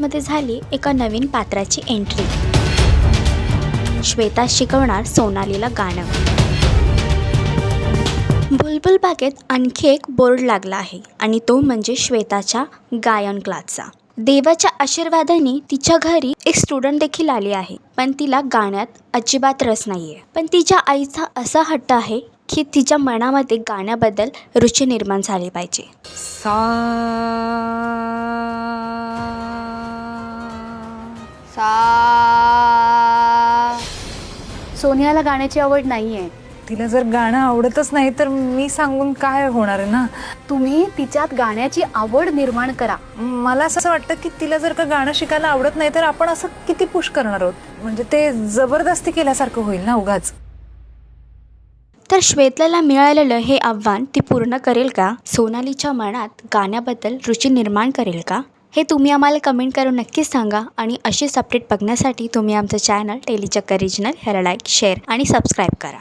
मध्ये झाली एका नवीन पात्राची एंट्री श्वेता शिकवणार सोनालीला गाणं. बुलबुल बागेत आणखी एक बोर्ड लागला आहे आणि तो म्हणजे श्वेताच्या गायन क्लासचा. देवाच्या आशीर्वादाने तिच्या घरी एक स्टुडंट देखील आली आहे पण तिला गाण्यात अजिबात रस नाहीये. पण तिच्या आईचा असा हट्ट आहे की तिच्या मनामध्ये गाण्याबद्दल रुची निर्माण झाली पाहिजे. सा सा. सोनियाला गाण्याची आवड नाही आहे तिला जर गाणं आवडतच नाही तर मी सांगून काय होणार आहे ना? तुम्ही तिच्यात गाण्याची आवड निर्माण करा. मला असं वाटतं की तिला जर का गाणं शिकायला आवडत नाही तर आपण असं किती पुश करणार आहोत? म्हणजे ते जबरदस्ती केल्यासारखं होईल ना उगाच? तर श्वेतलाला मिळालेलं हे आव्हान ती पूर्ण करेल का? सोनालीच्या मनात गाण्याबद्दल रुची निर्माण करेल का? हे तुम्ही आम्हाला कमेंट करून नक्कीच सांगा आणि असेच अपडेट बघण्यासाठी तुम्ही आमचं चॅनल टेलीचक्कर रिजनल ह्याला लाईक शेअर आणि सबस्क्राईब करा.